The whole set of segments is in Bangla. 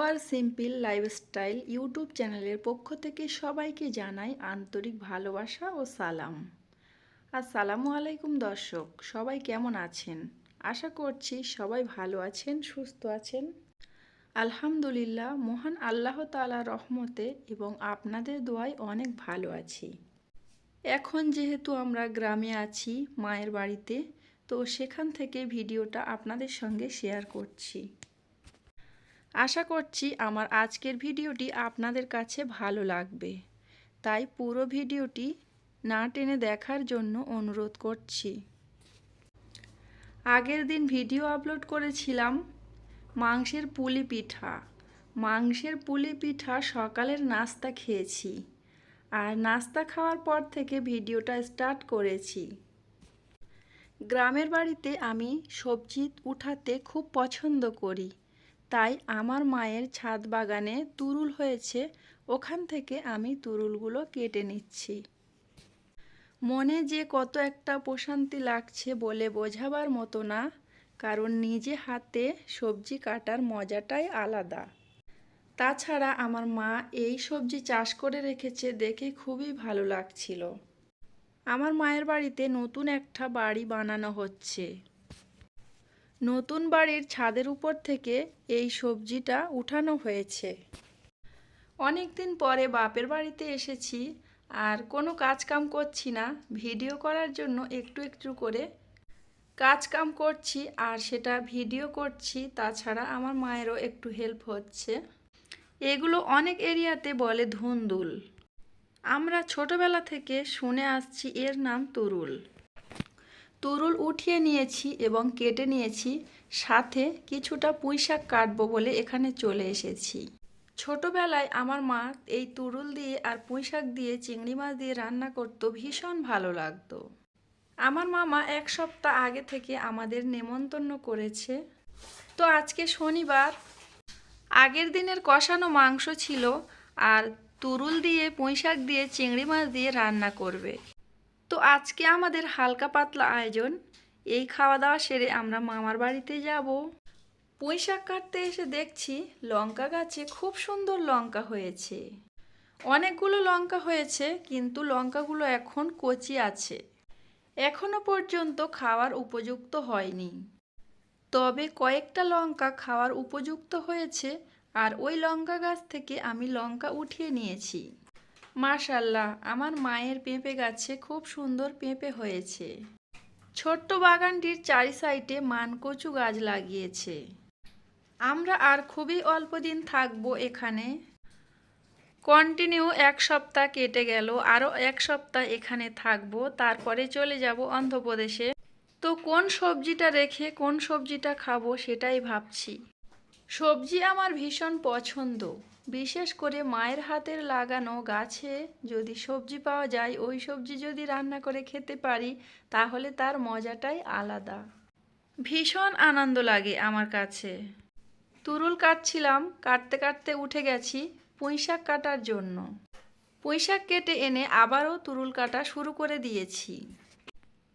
আর সিম্পল লাইফস্টাইল ইউটিউব চ্যানেলের পক্ষ থেকে সবাইকে জানাই আন্তরিক ভালোবাসা ও সালাম। আসসালামু আলাইকুম দর্শক, সবাই কেমন আছেন? আশা করছি সবাই ভালো আছেন, সুস্থ আছেন। আলহামদুলিল্লাহ, মহান আল্লাহ তালা রহমতে এবং আপনাদের দোয়ায় অনেক ভালো আছি। এখন যেহেতু আমরা গ্রামে আছি, মায়ের বাড়িতে, তো সেখান থেকে ভিডিওটা আপনাদের সঙ্গে শেয়ার করছি। আশা করছি আমার আজকের ভিডিওটি আপনাদের কাছে ভালো লাগবে। তাই পুরো ভিডিওটি না টেনে দেখার জন্য অনুরোধ করছি। আগের দিন ভিডিও আপলোড করেছিলাম মাংসের পুলি পিঠা। মাংসের পুলি পিঠা সকালের নাস্তা খেয়েছি। আর নাস্তা খাওয়ার পর থেকে ভিডিওটা স্টার্ট করেছি। গ্রামের বাড়িতে আমি সবজি উঠাতে খুব পছন্দ করি। তাই আমার মায়ের ছাদ বাগানে তুরুল হয়েছে, ওখান থেকে আমি তুরুলগুলো কেটে নিচ্ছি। মনে যে কত একটা প্রশান্তি লাগছে বলে বোঝাবার মতো না, কারণ নিজে হাতে সবজি কাটার মজাটাই আলাদা। তাছাড়া আমার মা এই সবজি চাষ করে রেখেছে দেখে খুবই ভালো লাগছিল। আমার মায়ের বাড়িতে নতুন একটা বাড়ি বানানো হচ্ছে। নতুন বাড়ির ছাদের উপর থেকে এই সবজিটা উঠানো হয়েছে। অনেক দিন পরে বাপের বাড়িতে এসেছি আর কোনো কাজ কাম করছি না। ভিডিও করার জন্য একটু একটু করে কাজ কাম করছি আর সেটা ভিডিও করছি, তাছাড়া আমার মায়েরও একটু হেল্প হচ্ছে। এগুলো অনেক এরিয়াতে বলে ধুন্দুল। আমরা ছোটবেলা থেকে শুনে আসছি এর নাম তুরুল। তুরুল উঠিয়ে নিয়েছি এবং কেটে নিয়েছি, সাথে কিছুটা পুঁই শাক কাটবো বলে এখানে চলে এসেছি। ছোটবেলায় আমার মা এই তরুল দিয়ে আর পুঁই শাক দিয়ে চিংড়ি মাছ দিয়ে রান্না করতো, ভীষণ ভালো লাগতো। আমার মামা এক সপ্তাহ আগে থেকে আমাদের নেমন্তন্ন করেছে। তো আজকে শনিবার, আগের দিনের কষানো মাংস ছিল আর তুরুল দিয়ে পুঁই শাক দিয়ে চিংড়ি মাছ দিয়ে রান্না করবে। তো আজকে আমাদের হালকা পাতলা আয়োজন। এই খাওয়া দাওয়া সেরে আমরা মামার বাড়িতে যাব। পুঁই শাক কাটতে এসে দেখছি লঙ্কা গাছে খুব সুন্দর লঙ্কা হয়েছে। অনেকগুলো লঙ্কা হয়েছে, কিন্তু লঙ্কাগুলো এখন কচি আছে। এখনও পর্যন্ত খাওয়ার উপযুক্ত হয়নি। তবে কয়েকটা লঙ্কা খাওয়ার উপযুক্ত হয়েছে, আর ওই লঙ্কা গাছ থেকে আমি লঙ্কা উঠিয়ে নিয়েছি। মাশাল্লাহ আমার মায়ের পেঁপে গাছে খুব সুন্দর পেঁপে হয়েছে। ছোট্ট বাগানটির চারি সাইডে মানকচু গাছ লাগিয়েছে। আমরা আর খুবই অল্প দিন থাকব এখানে। কন্টিনিউ এক সপ্তাহ কেটে গেল আরও এক সপ্তাহ এখানে থাকব, তারপরে চলে যাব অন্ধ্রপ্রদেশে। তো কোন সবজিটা রেখে কোন সবজিটা খাব সেটাই ভাবছি। সবজি আমার ভীষণ পছন্দ। বিশেষ করে মায়ের হাতের লাগানো গাছে যদি সবজি পাওয়া যায়, ওই সবজি যদি রান্না করে খেতে পারি, তাহলে তার মজাটাই আলাদা। ভীষণ আনন্দ লাগে আমার কাছে। তুরুল কাটছিলাম, কাটতে কাটতে উঠে গেছি পুঁইশাক কাটার জন্য। পুঁইশাক কেটে এনে আবারও তুরুল কাটা শুরু করে দিয়েছি।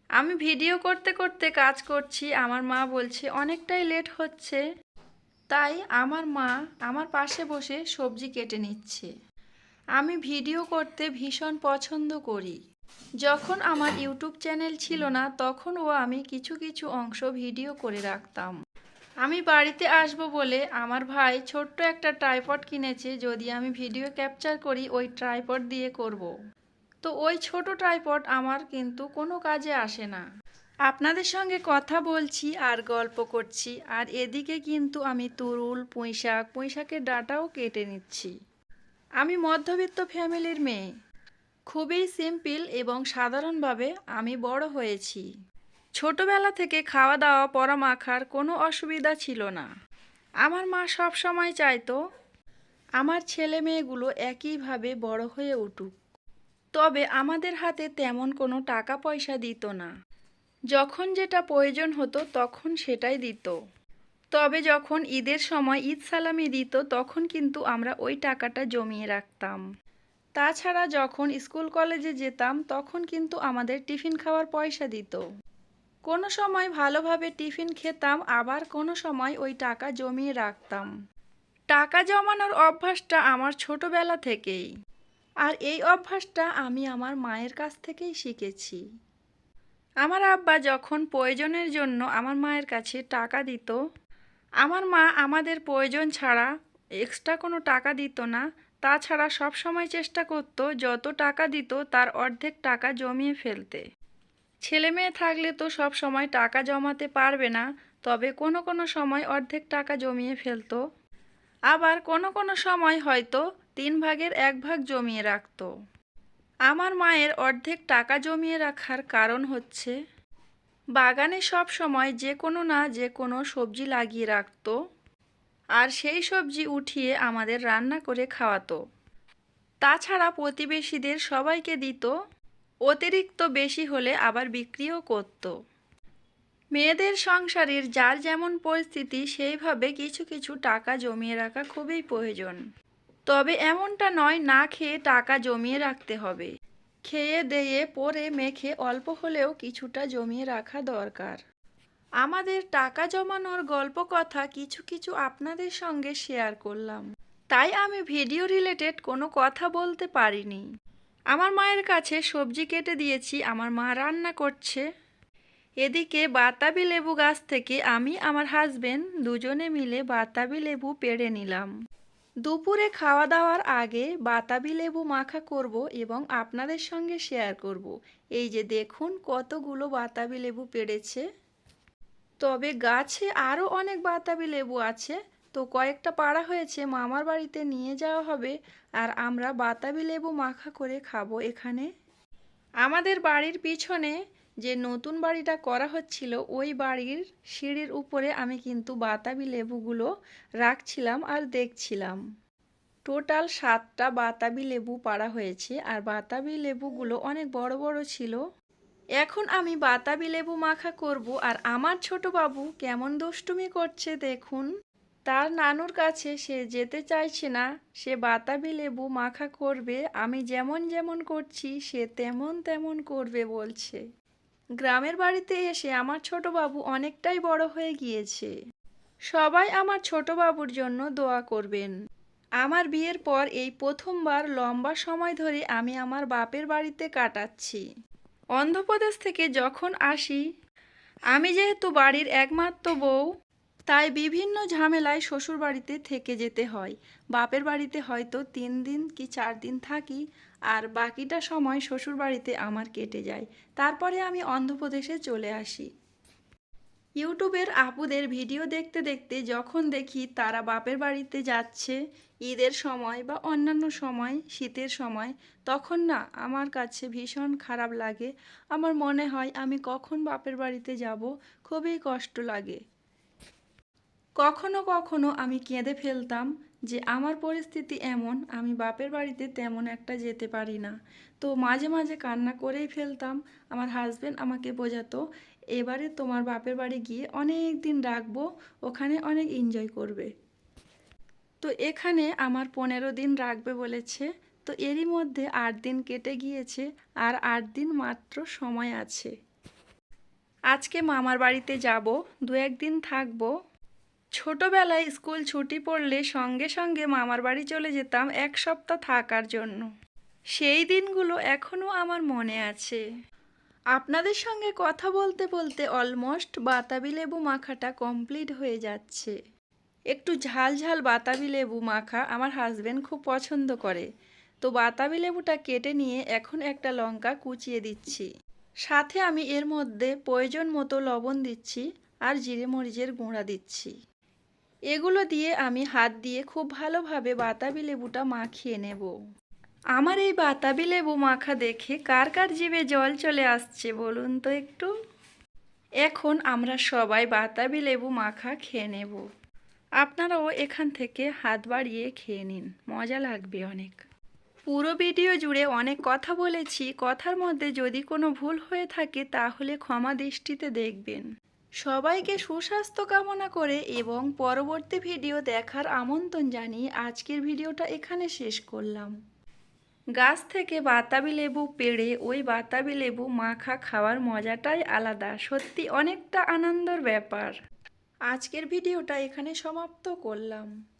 আমি ভিডিও করতে করতে কাজ করছি, আমার মা বলছে, অনেকটাই লেট হচ্ছে। তাই আমার মা আমার পাশে বসে সবজি কেটে নিচ্ছে। আমি ভিডিও করতে ভীষণ পছন্দ করি। যখন আমার ইউটিউব চ্যানেল ছিল না, তখনও আমি কিছু কিছু অংশ ভিডিও করে রাখতাম। আমি বাড়িতে আসব বলে আমার ভাই ছোট্ট একটা ট্রাইপড কিনেছে যদি আমি ভিডিও ক্যাপচার করি ওই ট্রাইপড দিয়ে করব। তো ওই ছোট ট্রাইপড আমার কিন্তু কোনো কাজে আসে না। আপনাদের সঙ্গে কথা বলছি আর গল্প করছি, আর এদিকে কিন্তু আমি তুরুল, পুঁইশাক, পুঁইশাকের ডাটাও কেটে নিচ্ছি। আমি মধ্যবিত্ত ফ্যামিলির মেয়ে। খুবই সিম্পল এবং সাধারণভাবে আমি বড় হয়েছি। ছোটবেলা থেকে খাওয়া দাওয়া পরা মাখার কোনো অসুবিধা ছিল না। আমার মা সব সময় চাইতো আমার ছেলে মেয়েগুলো একইভাবে বড় হয়ে উঠুক। তবে আমাদের হাতে তেমন কোনো টাকা পয়সা দিত না। যখন যেটা প্রয়োজন হতো তখন সেটাই দিত। তবে যখন ঈদের সময় ঈদ সালামি দিত, তখন কিন্তু আমরা ওই টাকাটা জমিয়ে রাখতাম। তাছাড়া যখন স্কুল কলেজে যেতাম, তখন কিন্তু আমাদের টিফিন খাওয়ার পয়সা দিত। কোনো সময় ভালোভাবে টিফিন খেতাম, আবার কোনো সময় ওই টাকা জমিয়ে রাখতাম। টাকা জমানোর অভ্যাসটা আমার ছোটবেলা থেকেই। আর এই অভ্যাসটা আমি আমার মায়ের কাছ থেকেই শিখেছি। আমার আব্বা যখন প্রয়োজনের জন্য আমার মায়ের কাছে টাকা দিত, আমার মা আমাদের প্রয়োজন ছাড়া এক্সট্রা কোনো টাকা দিত না। তাছাড়া সব সময় চেষ্টা করত যত টাকা দিত তার অর্ধেক টাকা জমিয়ে ফেলতে। ছেলে মেয়ে থাকলে তো সব সময় টাকা জমাতে পারবে না, তবে কোনো কোনো সময় অর্ধেক টাকা জমিয়ে ফেলতো। আবার কোনো কোনো সময় হয়তো তিন ভাগের এক ভাগ জমিয়ে রাখতো। আমার মায়ের অর্ধেক টাকা জমিয়ে রাখার কারণ হচ্ছে, বাগানে সব সময় যে কোনো না যে কোনো সবজি লাগিয়ে রাখতো আর সেই সবজি উঠিয়ে আমাদের রান্না করে খাওয়াতো। তাছাড়া প্রতিবেশীদের সবাইকে দিত, অতিরিক্ত বেশি হলে আবার বিক্রিও করত। মেয়েদের সংসারের যার যেমন পরিস্থিতি, সেইভাবে কিছু কিছু টাকা জমিয়ে রাখা খুবই প্রয়োজন। তবে এমনটা নয়, না খেয়ে টাকা জমিয়ে রাখতে হবে। খেয়ে দেয়ে পরে মেখে অল্প হলেও কিছুটা জমিয়ে রাখা দরকার। আমাদের টাকা জমানোর গল্প কথা কিছু কিছু আপনাদের সঙ্গে শেয়ার করলাম। তাই আমি ভিডিও রিলেটেড কোনো কথা বলতে পারিনি। আমার মায়ের কাছে সবজি কেটে দিয়েছি, আমার মা রান্না করছে। এদিকে বাতাবি লেবু গাছ থেকে আমি, আমার হাজবেন্ড দুজনে মিলে বাতাবি লেবু পেড়ে নিলাম। দুপুরে খাওয়া দাওয়ার আগে বাতাবি লেবু মাখা করব এবং আপনাদের সঙ্গে শেয়ার করব। এই যে দেখুন কতগুলো বাতাবি লেবু পেড়েছে। তবে গাছে আরও অনেক বাতাবি লেবু আছে। তো কয়েকটা পাড়া হয়েছে, মামার বাড়িতে নিয়ে যাওয়া হবে আর আমরা বাতাবি লেবু মাখা করে খাব এখানে। আমাদের বাড়ির পিছনে যে নতুন বাড়িটা করা হচ্ছিল, ওই বাড়ির সিঁড়ির উপরে আমি কিন্তু বাতাবি লেবুগুলো রাখছিলাম আর দেখছিলাম। টোটাল সাতটা বাতাবি লেবু পাড়া হয়েছে আর বাতাবি লেবুগুলো অনেক বড় বড় ছিল। এখন আমি বাতাবি লেবু মাখা করব আর আমার ছোট বাবু কেমন দুষ্টুমি করছে দেখুন। তার নানুর কাছে সে যেতে চাইছে না, সে বাতাবি লেবু মাখা করবে, আমি যেমন যেমন করছি সে তেমন তেমন করবে বলছে। গ্রামের বাড়িতে এসে আমার ছোট বাবু অনেকটাই বড় হয়ে গিয়েছে। সবাই আমার ছোট বাবুর জন্য দোয়া করবেন। আমার বিয়ের পর এই প্রথমবার লম্বা সময় ধরে আমি আমার বাপের বাড়িতে কাটাচ্ছি। অন্ধ্রপ্রদেশ থেকে যখন আসি, আমি যেহেতু বাড়ির একমাত্র বউ, তাই বিভিন্ন ঝামেলায় শ্বশুর বাড়িতে থেকে যেতে হয়। বাপের বাড়িতে হয়তো তিন দিন কি চার দিন থাকি আর বাকিটা সময় শ্বশুর বাড়িতে আমার কেটে যায়। তারপরে আমি অন্ধ্রপ্রদেশে চলে আসি। ইউটিউবের আপুদের ভিডিও দেখতে দেখতে যখন দেখি তারা বাপের বাড়িতে যাচ্ছে, ঈদের সময় বা অন্যান্য সময়, শীতের সময়, তখন না আমার কাছে ভীষণ খারাপ লাগে। আমার মনে হয় আমি কখন বাপের বাড়িতে যাব, খুবই কষ্ট লাগে। কখনো কখনো আমি কেঁদে ফেলতাম যে আমার পরিস্থিতি এমন, আমি বাপের বাড়িতে তেমন একটা যেতে পারি না। তো মাঝে মাঝে কান্না করেই ফেলতাম, আমার হাজবেন্ড আমাকে বোঝাতো, এবারে তোমার বাপের বাড়ি গিয়ে অনেক দিন রাখব, ওখানে অনেক এনজয় করবে। তো এখানে আমার পনেরো দিন রাখবে বলেছে, তো এরই মধ্যে আট দিন কেটে গিয়েছে, আর আট দিন মাত্র সময় আছে। আজকে মামার বাড়িতে যাব দু একদিন থাকব ছোটবেলায় স্কুল ছুটি পড়লে সঙ্গে সঙ্গে মামার বাড়ি চলে যেতাম এক সপ্তাহ থাকার জন্য। সেই দিনগুলো এখনও আমার মনে আছে। আপনাদের সঙ্গে কথা বলতে বলতে অলমোস্ট বাতাবি লেবু মাখাটা কমপ্লিট হয়ে যাচ্ছে। একটু ঝাল ঝাল বাতাবি লেবু মাখা আমার হাজবেন্ড খুব পছন্দ করে। তো বাতাবি লেবুটা কেটে নিয়ে এখন একটা লঙ্কা কুচিয়ে দিচ্ছি। সাথে আমি এর মধ্যে প্রয়োজন মতো লবণ দিচ্ছি আর জিরে মরিচের গুঁড়া দিচ্ছি। এগুলো দিয়ে আমি হাত দিয়ে খুব ভালোভাবে বাতাবি লেবুটা মাখিয়ে নেব। আমার এই বাতাবি লেবু মাখা দেখে কার কার জিভে জল চলে আসছে বলুন তো একটু? এখন আমরা সবাই বাতাবি লেবু মাখা খেয়ে নেব। আপনারাও এখান থেকে হাত বাড়িয়ে খেয়ে নিন, মজা লাগবে অনেক। পুরো ভিডিও জুড়ে অনেক কথা বলেছি, কথার মধ্যে যদি কোনো ভুল হয়ে থাকে তাহলে ক্ষমা দৃষ্টিতে দেখবেন। সবাইকে সুস্বাস্থ্য কামনা করে এবং পরবর্তী ভিডিও দেখার আমন্ত্রণ জানিয়ে আজকের ভিডিওটা এখানে শেষ করলাম। গাছ থেকে বাতাবি লেবু পেড়ে ওই বাতাবি লেবু মাখা খাওয়ার মজাটাই আলাদা, সত্যি অনেকটা আনন্দর ব্যাপার। আজকের ভিডিওটা এখানে সমাপ্ত করলাম।